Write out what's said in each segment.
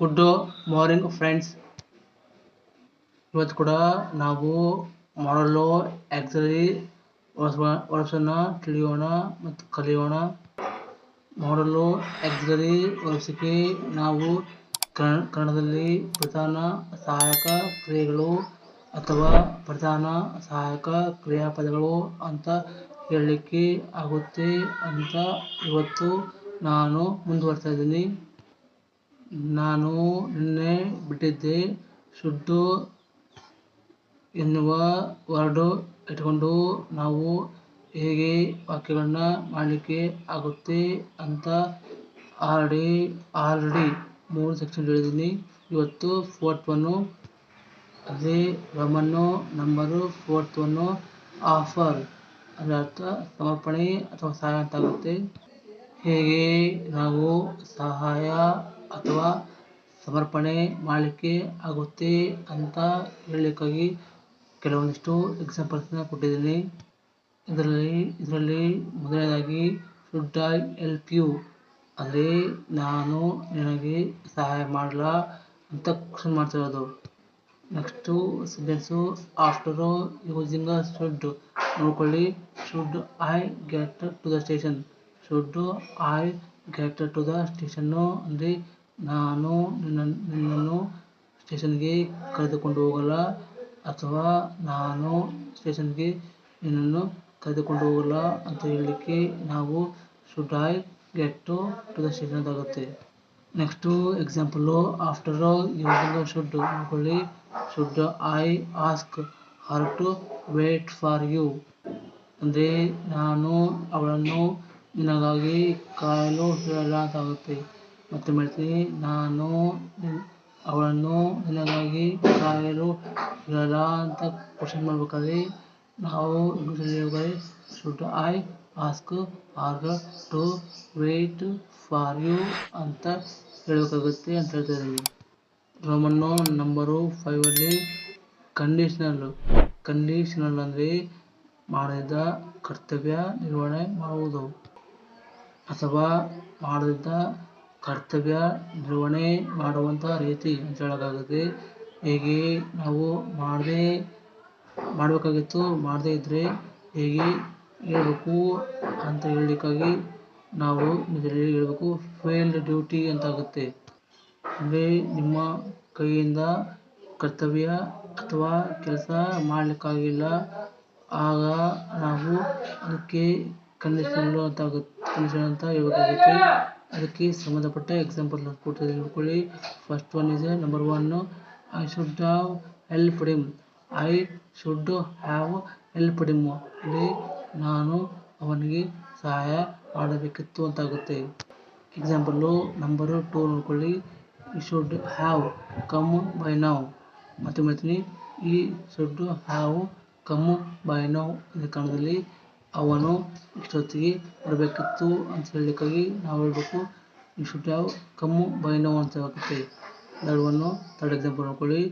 Good morning friends ಇವತ್ತು ಕೂಡ ನಾವು ಮಾಡಲು ಆ್ಯಕ್ಚುಲಿ ವರ್ಡ್ಸನ್ನು ತಿಳಿಯೋಣ ಮತ್ತು ಕಲಿಯೋಣ. ಮಾಡಲು ಆ್ಯಕ್ಚುಲಿ ವರ್ಷಕ್ಕೆ ನಾವು ಕನ್ನಡ ಕನ್ನಡದಲ್ಲಿ ಪ್ರಧಾನ ಸಹಾಯಕ ಕ್ರಿಯೆಗಳು ಅಥವಾ ಪ್ರಧಾನ ಸಹಾಯಕ ಕ್ರಿಯಾಪದಗಳು ಅಂತ ಹೇಳಲಿಕ್ಕೆ ಆಗುತ್ತೆ ಅಂತ ಇವತ್ತು ನಾನು ಮುಂದುವರ್ತಾ ಇದ್ದೀನಿ. ನಾನು ನಿನ್ನೆ ಬಿಟ್ಟಿದ್ದೆ. ಶುಡ್ಡು ಎನ್ನುವ ವರ್ಡು ಇಟ್ಕೊಂಡು ನಾವು ಹೇಗೆ ವಾಕ್ಯಗಳನ್ನ ಮಾಡಲಿಕ್ಕೆ ಆಗುತ್ತೆ ಅಂತ ಆಲ್ರೆಡಿ ಆಲ್ರೆಡಿ ಮೂರು ಸೆಕ್ಷನ್ ಹೇಳಿದ್ದೀನಿ. ಇವತ್ತು ಫೋರ್ತ್ ಒನ್ನು ಅದೇ ರಮನ್ನು ನಂಬರು ಫೋರ್ತ್ ಒನ್ನು ಆಫರ್ ಅದರ ಅರ್ಥ ಸಮರ್ಪಣೆ ಅಥವಾ ಸಹಾಯ ಅಂತ ಆಗುತ್ತೆ. ಹೇಗೆ ನಾವು ಸಹಾಯ ಅಥವಾ ಸಮರ್ಪಣೆ ಮಾಡಲಿಕ್ಕೆ ಆಗುತ್ತೆ ಅಂತ ಹೇಳಲಿಕ್ಕಾಗಿ ಕೆಲವೊಂದಿಷ್ಟು ಎಕ್ಸಾಂಪಲ್ಸ್ನ ಕೊಟ್ಟಿದ್ದೀನಿ. ಇದರಲ್ಲಿ ಇದರಲ್ಲಿ ಮೊದಲನೇದಾಗಿ ಶುಡ್ ಐ ಹೆಲ್ಪ್ ಯು ಅಂದರೆ ನಾನು ನಿನಗೆ ಸಹಾಯ ಮಾಡಲಾ ಅಂತ ಕ್ವಶನ್ ಮಾಡ್ತಿರೋದು next sentence after using should ನೋಡ್ಕೊಳ್ಳಿ. Should I get to the station should I get to the station ಅಂದರೆ ನಾನು ನಿನ್ನ, ನಿನ್ನನ್ನು ಸ್ಟೇಷನ್ಗೆ ಕರೆದುಕೊಂಡು ಹೋಗಲ್ಲ ಅಥವಾ ನಾನು ಸ್ಟೇಷನ್ಗೆ ನಿನ್ನನ್ನು ಕರೆದುಕೊಂಡು ಹೋಗಲ್ಲ ಅಂತ ಹೇಳಲಿಕ್ಕೆ ನಾವು should I get to to the station ಅಂತಾಗುತ್ತೆ next example after using should ನೋಡ್ಕೊಳ್ಳಿ should I ask her to wait for you ಅಂದರೆ ನಾನು ಅವಳನ್ನು ನಿನಗಾಗಿ ಕಾಯಲು ಹೇಳಲ್ಲ ಅಂತ ಆಗುತ್ತೆ ಮತ್ತೆ ಮಾಡ್ತೀನಿ. ನಾನು ಅವಳನ್ನು ನಿನಗಾಗಿ ಕಾಯಲು ಇರಲ್ಲ ಅಂತ ಕ್ವಶನ್ ಮಾಡ್ಬೇಕಾದ್ರೆ ನಾವು ಇಂಗ್ಲೀಷಲ್ಲಿ should I ask or to wait for you ಅಂತ ಹೇಳಬೇಕಾಗುತ್ತೆ ಅಂತ ಹೇಳ್ತಾ ಇದ್ದೀವಿ ರೋಮನ್ನು ನಂಬರು ಫೈವಲ್ಲಿ ಕಂಡೀಷನಲ್ಲು ಕಂಡೀಷನಲ್ ಅಂದರೆ ಮಾಡಿದ ಕರ್ತವ್ಯ ನಿರ್ವಹಣೆ ಮಾಡುವುದು ಅಥವಾ ಮಾಡದಿದ್ದ ಕರ್ತವ್ಯ ನಿರ್ವಹಣೆ ಮಾಡುವಂಥ ರೀತಿ ಅಂತ ಹೇಳೋಕ್ಕಾಗುತ್ತೆ ಹೇಗೆ ನಾವು ಮಾಡದೇ ಮಾಡಬೇಕಾಗಿತ್ತು, ಮಾಡದೇ ಇದ್ದರೆ ಹೇಗೆ ಹೇಳಬೇಕು ಅಂತ ಹೇಳಲಿಕ್ಕಾಗಿ ನಾವು ಇದರಲ್ಲಿ ಹೇಳಬೇಕು ಫೇಲ್ಡ್ ಡ್ಯೂಟಿ ಅಂತ ಆಗುತ್ತೆ. ಅಂದರೆ ನಿಮ್ಮ ಕೈಯಿಂದ ಕರ್ತವ್ಯ ಅಥವಾ ಕೆಲಸ ಮಾಡಲಿಕ್ಕಾಗಿಲ್ಲ, ಆಗ ನಾವು ಅದಕ್ಕೆ ಕಂಡೀಷನಲ್ಲು ಅಂತ ಕಂಡೀಷನ್ ಅಂತ ಹೇಳ್ಬೇಕಾಗುತ್ತೆ. ಅದಕ್ಕೆ ಸಂಬಂಧಪಟ್ಟ ಎಕ್ಸಾಂಪಲ್ ಕೊಟ್ಟಿದ್ದೀನಿ ನೋಡ್ಕೊಳ್ಳಿ first one is number one I should have help him I should have help him ಅಲ್ಲಿ ನಾನು ಅವನಿಗೆ ಸಹಾಯ ಮಾಡಬೇಕಿತ್ತು ಅಂತಾಗುತ್ತೆ. ಎಕ್ಸಾಂಪಲ್ಲು ನಂಬರು ಟೂ ನೋಡ್ಕೊಳ್ಳಿ. He should have come by now ಮತ್ತೆ ಮಾಡ್ತೀನಿ ಈ ಶುಡ್ ಹ್ಯಾವ್ ಕಮ್ ಬೈ ನಾವು ಇದು ಕನ್ನಡದಲ್ಲಿ ಅವನು ಇಷ್ಟೊತ್ತಿಗೆ ಬರಬೇಕಿತ್ತು ಅಂತ ಹೇಳಲಿಕ್ಕಾಗಿ ನಾವು ಹೇಳಬೇಕು he should have come by now ಅಂತ ಆಗುತ್ತೆ ಥರ್ಡ್ ತರ್ಡ್ ಎಕ್ಸಾಂಪಲ್ ನೋಡ್ಕೊಳ್ಳಿ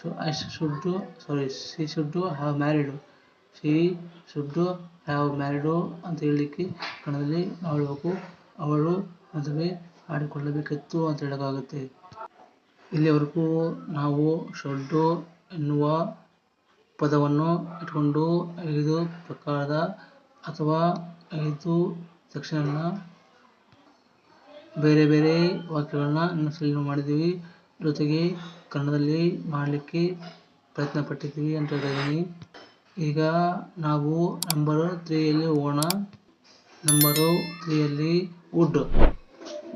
ಶು I should sorry she should have married she should have married ಅಂತ ಹೇಳಲಿಕ್ಕೆ ಕನ್ನಡದಲ್ಲಿ ನಾವು ಹೇಳಬೇಕು, ಅವಳು ಮದುವೆ ಮಾಡಿಕೊಳ್ಳಬೇಕಿತ್ತು ಅಂತ ಹೇಳೋಕ್ಕಾಗುತ್ತೆ. ಇಲ್ಲಿವರೆಗೂ ನಾವು ಶುಡ್ಡು ಎನ್ನುವ ಪದವನ್ನು ಇಟ್ಕೊಂಡು ಐದು ಪ್ರಕಾರದ ಅಥವಾ ಐದು ಸೆಕ್ಷನ್ನ ಬೇರೆ ಬೇರೆ ವಾಕ್ಯಗಳನ್ನ ಇನ್ನೊಂದ್ಸಲ ಮಾಡಿದ್ದೀವಿ. ಜೊತೆಗೆ ಕನ್ನಡದಲ್ಲಿ ಮಾಡಲಿಕ್ಕೆ ಪ್ರಯತ್ನ ಪಟ್ಟಿದ್ದೀವಿ ಅಂತ ಹೇಳ್ತಾ ಈಗ ನಾವು ನಂಬರ್ ತ್ರೀಯಲ್ಲಿ ಹೋಗೋಣ. Number ತ್ರೀಯಲ್ಲಿ would.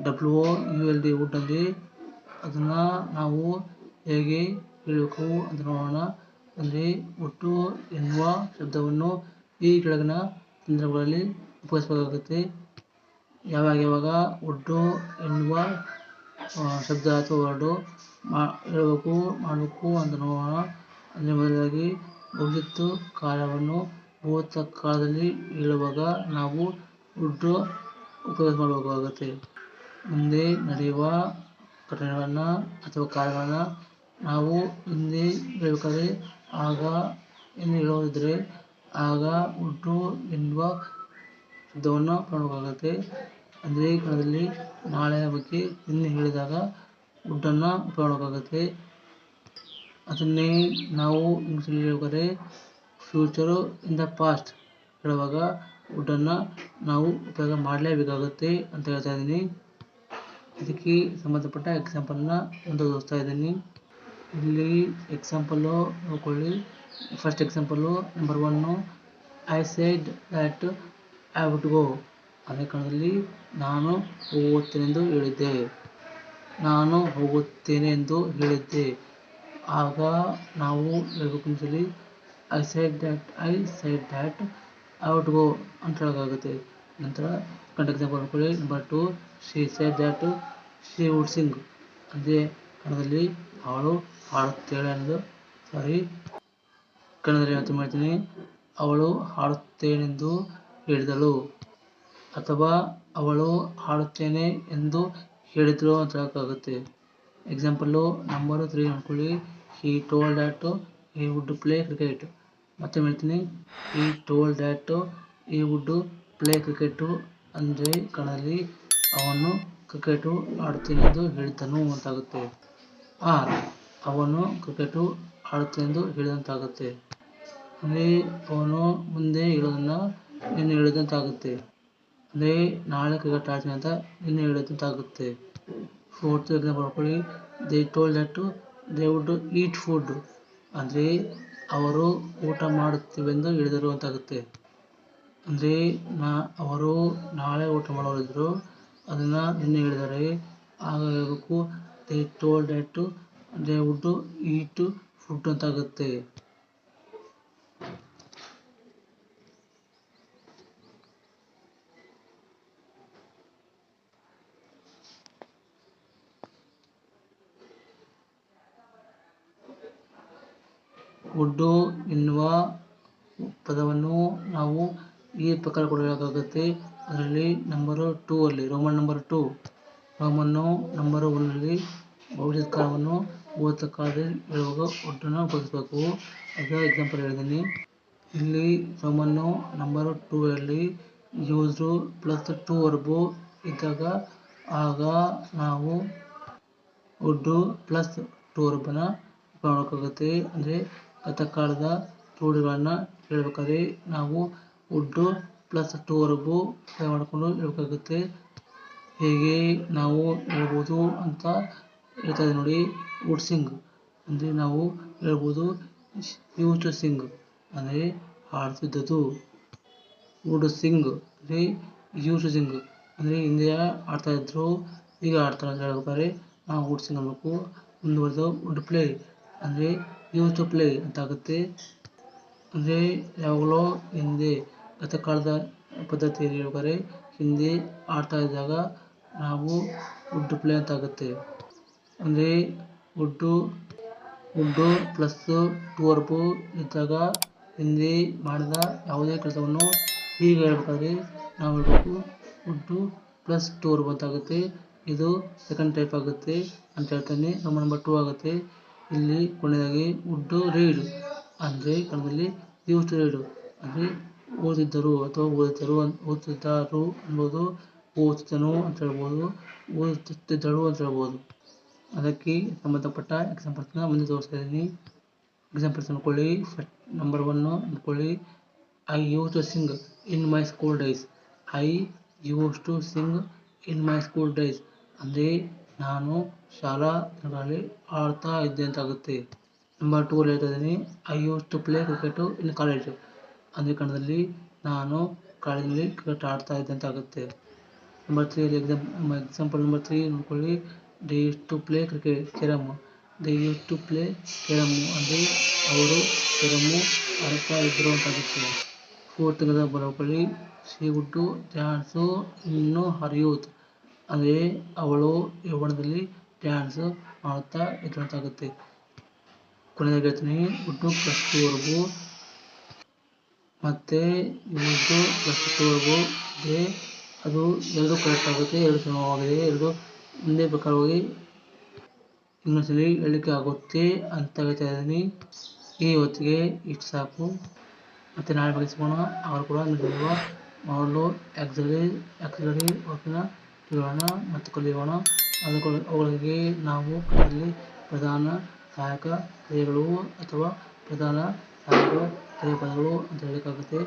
W O U L D would ಅಲ್ಲಿ ಅದನ್ನು ನಾವು ಹೇಗೆ ಹೇಳಬೇಕು ಅಂತ ನೋಡೋಣ. ಅಂದರೆ ಒಟ್ಟು ಎನ್ನುವ ಶಬ್ದವನ್ನು ಈ ಕೆಳಗಿನ ಸಂದರ್ಭಗಳಲ್ಲಿ ಉಪಯೋಗಿಸಬೇಕಾಗುತ್ತೆ. ಯಾವಾಗ ಯಾವಾಗ ಒಟ್ಟು ಎನ್ನುವ ಶಬ್ದ ಅಥವಾ ವರ್ಡು ಮಾ, ಹೇಳಬೇಕು, ಮಾಡಬೇಕು ಅಂತ ನೋಡೋಣ. ಅಂದರೆ ಮೊದಲಾಗಿ ಭವಿಷ್ಯತ್ತು ಕಾಲವನ್ನು ಭೂತ ಕಾಲದಲ್ಲಿ ಹೇಳುವಾಗ ನಾವು ವುಡ್ಡು ಉಪಯೋಗ ಮಾಡಬೇಕಾಗುತ್ತೆ. ಮುಂದೆ ನಡೆಯುವ ಘಟನೆಗಳನ್ನು ಅಥವಾ ಕಾರ್ಯಗಳನ್ನು ನಾವು ಹಿಂದೆ ಹೇಳಬೇಕಾದ್ರೆ ಆಗ ಇನ್ನು ಹೇಳೋದಿದ್ರೆ ಆಗ ವುಡ್ಡು ಎನ್ನುವ ಶಬ್ದವನ್ನು ಮಾಡಬೇಕಾಗುತ್ತೆ ಅದೇ ಕಾಲದಲ್ಲಿ ನಾಳೆಯ ಬಗ್ಗೆ ಇನ್ನು ಹೇಳಿದಾಗ ವುಡ್ಡನ್ನು ಉಪಯೋಗ ಅದನ್ನೇ ನಾವು ಇಂಗ್ಲೀಷಲ್ಲಿ ಹೇಳ್ಬೇಕಾದ್ರೆ ಫ್ಯೂಚರು ಇನ್ ದ ಪಾಸ್ಟ್ ಹೇಳುವಾಗ ವುಡ್ಡನ್ನು ನಾವು ಉಪಯೋಗ ಮಾಡಲೇಬೇಕಾಗುತ್ತೆ ಅಂತ ಹೇಳ್ತಾ ಇದ್ದೀನಿ. ಇದಕ್ಕೆ ಸಂಬಂಧಪಟ್ಟ ಎಕ್ಸಾಂಪಲ್ನ ಒಂದು ತೋರಿಸ್ತಾ ಇದ್ದೀನಿ. ಇಲ್ಲಿ ಎಕ್ಸಾಂಪಲ್ಲು ನೋಡ್ಕೊಳ್ಳಿ. First example number one I said that I would go ಅದೇ ಕಾರಣದಲ್ಲಿ ನಾನು ಹೋಗುತ್ತೇನೆಂದು ಹೇಳಿದ್ದೆ. ನಾನು ಹೋಗುತ್ತೇನೆ ಎಂದು ಹೇಳಿದ್ದೆ. ಆಗ ನಾವು ಹೇಳ್ಬೇಕು ಅಂತೇಳಿ I said that I said that I would go ಅಂತ ಹೇಳೋಕ್ಕಾಗುತ್ತೆ ನಂತರ ಕಂಡ ಎಕ್ಸಾಂಪಲ್ ನೋಡ್ಕೊಳ್ಳಿ. Number two she said that she would sing ಅದೇ ಕನ್ನಡದಲ್ಲಿ ಅವಳು ಹಾಡುತ್ತೇಳೆ ಎಂದು ಸಾರಿ. ಕನ್ನಡದಲ್ಲಿ ಅಂತ ಮಾಡ್ತೀನಿ ಅವಳು ಹಾಡುತ್ತೇನೆಂದು ಹೇಳಿದಳು ಅಥವಾ ಅವಳು ಹಾಡುತ್ತೇನೆ ಎಂದು ಹೇಳಿದಳು ಅಂತ ಹೇಳೋಕ್ಕಾಗುತ್ತೆ. ಎಕ್ಸಾಂಪಲ್ಲು ನಂಬರ್ ತ್ರೀ ಅನ್ಕೊಳ್ಳಿ he told that he would play cricket ಮತ್ತೆ ಹೇಳ್ತೀನಿ he told that he would play cricket ಅಂದರೆ ಕಣದಲ್ಲಿ ಅವನು ಕ್ರಿಕೆಟು ಆಡುತ್ತೇನೆಂದು ಹೇಳಿದ್ದನು ಅಂತಾಗುತ್ತೆ ಆರ್. ಅವನು ಕ್ರಿಕೆಟು ಎಂದು ಹೇಳಿದಂತಾಗುತ್ತೆ. ಅಂದರೆ ಅವನು ಮುಂದೆ ಹೇಳೋದನ್ನು ನಿನ್ನೆ ಹೇಳಿದಂತಾಗುತ್ತೆ. ಅಂದರೆ ನಾಳೆ ಕ್ರಿಕೆಟ್ ಆಡ್ತೀನಿ ಅಂತ ನಿನ್ನೆ ಹೇಳಿದಂತಾಗುತ್ತೆ. ಫೋರ್ತ್ ಎಕ್ಸಾಂಪಲ್ ಬರ್ಕೊಳ್ಳಿ. They told that they would eat food ಅಂದರೆ ಅವರು ಊಟ ಮಾಡುತ್ತೀವೆಂದು ಹೇಳಿದರು ಅಂತಾಗುತ್ತೆ. ಅಂದರೆ ನಾ, ಅವರು ನಾಳೆ ಊಟ ಮಾಡೋರಿದ್ರು ಅದನ್ನು ನಿನ್ನೆ ಹೇಳಿದ್ದಾರೆ. ಆಗ ಹೇಳಬೇಕು they told that they would eat food ಅಂತಾಗುತ್ತೆ. Would ಎನ್ನುವ ಪದವನ್ನು ನಾವು ಈ ಪ್ರಕಾರ ಕೊಡಬೇಕಾಗುತ್ತೆ. ಅದರಲ್ಲಿ ನಂಬರು ಟೂ ಅಲ್ಲಿ Roman number two Roman number ಒನ್ನಲ್ಲಿ ಭವಿಷ್ಯದ ಕಾಲವನ್ನು ಭೂತ ಕಾಲದಲ್ಲಿ ಹೇಳುವಾಗ ವುಡ್ಡನ್ನು ಉಪಯೋಗಿಸಬೇಕು ಅದರ ಎಕ್ಸಾಂಪಲ್ ಹೇಳಿದ್ದೀನಿ. ಇಲ್ಲಿ ರೋಮನ್ನು ನಂಬರ್ ಟೂ ಅಲ್ಲಿ ಯೂಸ್ಡು ಪ್ಲಸ್ ಟೂ ವರ್ಬು ಇದ್ದಾಗ ಆಗ ನಾವು ವುಡ್ಡು ಪ್ಲಸ್ ಟೂ ಉಪಯೋಗ ಮಾಡೋಕ್ಕಾಗುತ್ತೆ ಅಂದರೆ ಗತಕಾಲದ ರೂಢಿಗಳನ್ನು ಹೇಳ್ಬೇಕಾದ್ರೆ ನಾವು ವುಡ್ಡು ಪ್ಲಸ್ ಟೂ ವರ್ಬು ಮಾಡಿಕೊಂಡು ಹೇಳ್ಬೇಕಾಗುತ್ತೆ ಹೇಗೆ ನಾವು ಹೇಳ್ಬೋದು ಅಂತ ಹೇಳ್ತಾ ಇದ್ದೀನಿ ನೋಡಿ ವುಡ್ ಸಿಂಗ್ ಅಂದರೆ ನಾವು ಹೇಳ್ಬೋದು ಯೂಸ್ ಟು ಸಿಂಗ್ ಅಂದರೆ ಹಾಡ್ತಿದ್ದದ್ದು ವುಡ್ ಸಿಂಗ್ ಅಂದರೆ ಯೂಸ್ ಟು ಸಿಂಗ್ ಅಂದರೆ ಹಿಂದೆ ಆಡ್ತಾ ಇದ್ರು, ಈಗ ಆಡ್ತಾರೆ ಅಂತ ಹೇಳ್ಬೇಕಾದ್ರೆ ನಾವು ವುಡ್ ಸಿಂಗ್ ಅನ್ನಬೇಕು ಮುಂದುವರೆದು ವುಡ್ ಪ್ಲೇ ಅಂದರೆ ಯೂಸ್ ಟು ಪ್ಲೇ ಅಂತಾಗುತ್ತೆ ಅಂದರೆ ಯಾವಾಗಲೋ ಹಿಂದೆ, ಗತಕಾಲದ ಪದ್ಧತಿಯಲ್ಲಿ ಹೇಳ್ಬೇಕಾದ್ರೆ ಹಿಂದೆ ಆಡ್ತಾ ಇದ್ದಾಗ ನಾವು ವುಡ್ ಪ್ಲೇ ಅಂತಾಗುತ್ತೆ ಅಂದರೆ would would plus to verb ಇದ್ದಾಗ ಹಿಂದೆ ಮಾಡಿದ ಯಾವುದೇ ಕೆಲಸವನ್ನು ಈಗ ಹೇಳ್ಬೇಕಾದ್ರೆ ನಾವು ಹೇಳಬೇಕು ವುಡ್ಡು ಪ್ಲಸ್ ಟೂರ್ಬ್ ಅಂತ ಆಗುತ್ತೆ. ಇದು ಸೆಕೆಂಡ್ ಟೈಪ್ ಆಗುತ್ತೆ ಅಂತ ಹೇಳ್ತಾನೆ. ನಮ್ಮ ನಂಬರ್ ಟೂ ಆಗುತ್ತೆ. ಇಲ್ಲಿ ಕೊನೆಯದಾಗಿ ವುಡ್ಡು ರೀಡ್ ಅಂದರೆ ಕನ್ನಡದಲ್ಲಿ ಯೂಸ್ ಟು ರೀಡು ಅಂದರೆ ಓದಿದ್ದರು ಅಥವಾ ಓದಿದ್ದರು ಓದುತ್ತಿದ್ದರು ಅನ್ಬೋದು ಓದುತ್ತಿದ್ದನು ಅಂತ ಹೇಳ್ಬೋದು ಓದುತ್ತಿದ್ದಳು ಅಂತ ಹೇಳ್ಬೋದು. ಅದಕ್ಕೆ ಸಂಬಂಧಪಟ್ಟ ಎಕ್ಸಾಂಪಲ್ಸ್ನ ಮುಂದೆ ತೋರಿಸ್ತಾ ಇದ್ದೀನಿ ಎಕ್ಸಾಂಪಲ್ಸ್ ಅಂದ್ಕೊಳ್ಳಿ. ಫಸ್ಟ್ ನಂಬರ್ ಒನ್ನು ಅಂದ್ಕೊಳ್ಳಿ. I used to sing in my school days I used to sing in my school days ಅಂದರೆ ನಾನು ಶಾಲಾ ದಿನಗಳಲ್ಲಿ ಆಡ್ತಾ ಇದ್ದೆ ಅಂತಾಗುತ್ತೆ. ನಂಬರ್ ಟೂ ಹೇಳ್ತಾ ಇದ್ದೀನಿ. I use to play cricket in college ಅಂದರೆ ಕನ್ನಡದಲ್ಲಿ ನಾನು ಕಾಲೇಜಲ್ಲಿ ಕ್ರಿಕೆಟ್ ಆಡ್ತಾ ಇದ್ದೆ ಅಂತಾಗುತ್ತೆ. ನಂಬರ್ ತ್ರೀಯಲ್ಲಿ ಎಕ್ಸಾಮ್ ಎಕ್ಸಾಂಪಲ್ ನಂಬರ್ ತ್ರೀ ನೋಡ್ಕೊಳ್ಳಿ. They used to play cricket carrom they used to play carrom ಅಂದರೆ ಅವರು ಕೆರಮ್ಮು ಆಡ್ತಾ ಇದ್ದರು ಅಂತಾಗುತ್ತೆ ಫೋರ್ತ್ ಎಕ್ಸಾಂಪಲ್ ಬರ್ಕೊಳ್ಳಿ ಸಿ ಗುಟ್ಟು ಡ್ಯಾನ್ಸು ಇನ್ನು ಹರಿಯೂತ್ ಅಂದರೆ ಅವಳು ಯೌವನದಲ್ಲಿ ಡ್ಯಾನ್ಸ್ ಮಾಡ್ತಾ ಇದ್ರು ಅಂತಾಗುತ್ತೆ ಕೊನೆಯದಾಗಿ ಹೇಳ್ತೀನಿ ಪ್ಲಸ್ ಟೂವರೆಗೂ ಮತ್ತು ಯೂಸ್ಡು ಪ್ಲಸ್ ಟೂವರೆಗೂ ಇದೆ. ಅದು ಎರಡು ಕರೆಕ್ಟ್ ಆಗುತ್ತೆ, ಎರಡು ಸಮವಾಗಿದೆ, ಎರಡು ಒಂದೇ ಪ್ರಕಾರವಾಗಿ ಇನ್ನೊಂದ್ಸಲಿ ಹೇಳಲಿಕ್ಕೆ ಆಗುತ್ತೆ ಅಂತ ಹೇಳ್ತಾ ಇದ್ದೀನಿ. ಈ ಹೊತ್ತಿಗೆ ಇಷ್ಟು ಸಾಕು. ಮತ್ತು ನಾಳೆ ಬಗ್ಗೆ ಸಿಗೋಣ. ಅವರು ಕೂಡ ಮಾಡಲು ಎಕ್ಸರಿ ಎಕ್ಸರಿ ವರ್ಕ್ನ ತಿಳಿಯೋಣ ಮತ್ತು ಕಲಿಯೋಣ. ಅದಕ್ಕೆ ಅವುಗಳಿಗೆ ನಾವು ಕನ್ನಡದಲ್ಲಿ ಪ್ರಧಾನ ಸಹಾಯಕ ಕ್ರಿಯೆಗಳು ಅಥವಾ ಪ್ರಧಾನ ಸಹಾಯಕ ಕ್ರಿಯಾಪದಗಳು ಅಂತ ಹೇಳೋಕ್ಕಾಗುತ್ತೆ.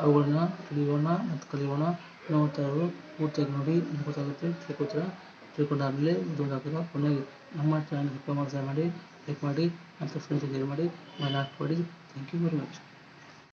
ಅವುಗಳನ್ನ ತಿಳಿಯೋಣ ಮತ್ತು ಕಲಿಯೋಣ. ನೋಡ್ತಾ ಇರೋರು ಪೂರ್ತಿಯಾಗಿ ನೋಡಿ ನಿಮ್ಗೆ ಗೊತ್ತಾಗುತ್ತೆ ತಿಳ್ಕೊತೀರ ತಿಳ್ಕೊಂಡಾದ್ಮೇಲೆ ಇದು ಕೊನೆಗೆ ನಮ್ಮ ಚಾನಲ್ ಸಬ್ಸ್ಕ್ರೈಬ್ ಮಾಡಿ ಮಾಡಿ ಲೈಕ್ ಮಾಡಿ ಮತ್ತು ಫ್ರೆಂಡ್ಸ್ ಶೇರ್ ಮಾಡಿ ಮಾಡಿ ಥ್ಯಾಂಕ್ ಯು ವೆರಿ ಮಚ್